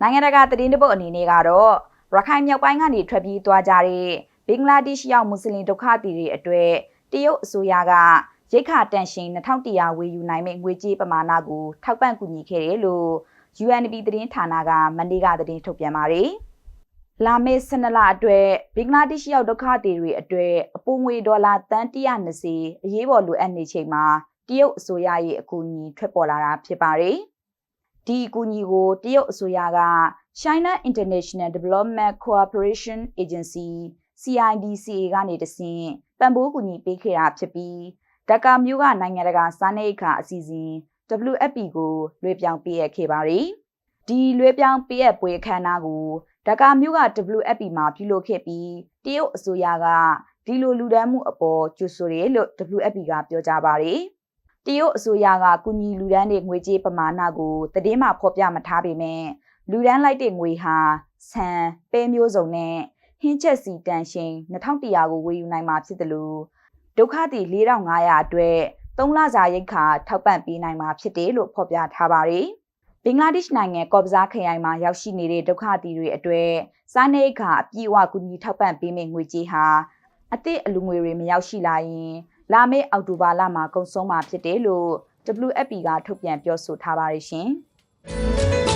နိုင်ငံတကာသတင်းတပုတ်အနေနဲ့ကတော့ရခိုင်မြောက်ပိုင်းကနေထွက်ပြေးသွားကြတဲ့ဘင်္ဂလားဒေ့ရှ်ရောက်မွတ်စလင်ဒုက္ခသည်တွေအတွေ့တရုတ်အစိုးရကရိတ်ခါတန်ရှင်2100ဝေယူနိုင်မဲ့ငွေကြေးပမာဏကိုထောက်ပံ့ကူညီခဲ့တယ်လို့ UNDP သတင်းဌာနကမန္တေကသတင်းထုတ်ပြန်ပါတယ်။လာမယ့်12လအတွက်ဘင်္ဂလားဒေ့ရှ်ရောက်ဒုက္ခသည်တွေအတွက်အပိုငွေဒေါ်လာတန်120အရေးပေါ်လိုအပ်နေချိန်မှာတရုတ်အစိုးရရဲ့အကူအညီထွက်ပေါ်လာတာဖြစ်ပါတယ်။ ဒီအကူအညီကိုတရုတ်အစိုးရက China International Development Cooperation Agency CIDCA ကနေတဆင့်ပံ့ပိုးကူညီပေးခဲ့တာဖြစ်ပြီးဒက္ကာမြို့ကနိုင်ငံတကာစားနပ်ရိက္ခာအစီအစဉ် WFP ကိုလွှဲပြောင်းပေးအပ်ခဲ့ပါတယ်။ဒီလွှဲပြောင်းပေးအပ်ပွဲအခမ်းအနားကိုဒက္ကာမြို့က WFP မှာပြုလုပ်ခဲ့ပြီးတရုတ်အစိုးရကဒီလိုလူဒန်းမှုအပေါ်ကြိုဆိုတယ်လို့ WFP ကပြောကြားပါတယ်။ တရုတ်အစိုးရကကူညီလူဒန်းတဲ့ငွေကြေးပမာဏကိုတည်င်းမှာဖော်ပြမထားပေမဲ့လူဒန်းလိုက်တဲ့ငွေဟာဆန်ပဲမျိုးစုံနဲ့ဟင်းချက်စီတန်ရှင်2100ကိုဝယ်ယူနိုင်မှာဖြစ်တယ်လို့ဒုက္ခသည်4500အတွက်3လစာရိတ်ခါထောက်ပံ့ပေးနိုင်မှာဖြစ်တယ်လို့ဖော်ပြထားပါတယ်။ဘင်္ဂလားဒေ့ရှ်နိုင်ငံကော့ဘဇာခရိုင်မှာရောက်ရှိနေတဲ့ဒုက္ခသည်တွေအတွက်စားနပ်ရိက္ခာအပြည့်အဝကူညီထောက်ပံ့ပေးမယ့်ငွေကြေးဟာအသည့်အလူငွေတွေမရောက်ရှိလာရင် လာမယ့်အောက်တိုဘာလမှာကုန်ဆုံးမှာဖြစ်တယ်လို့ WFP ကထုတ်ပြန်ပြောဆိုထားပါတယ်ရှင်။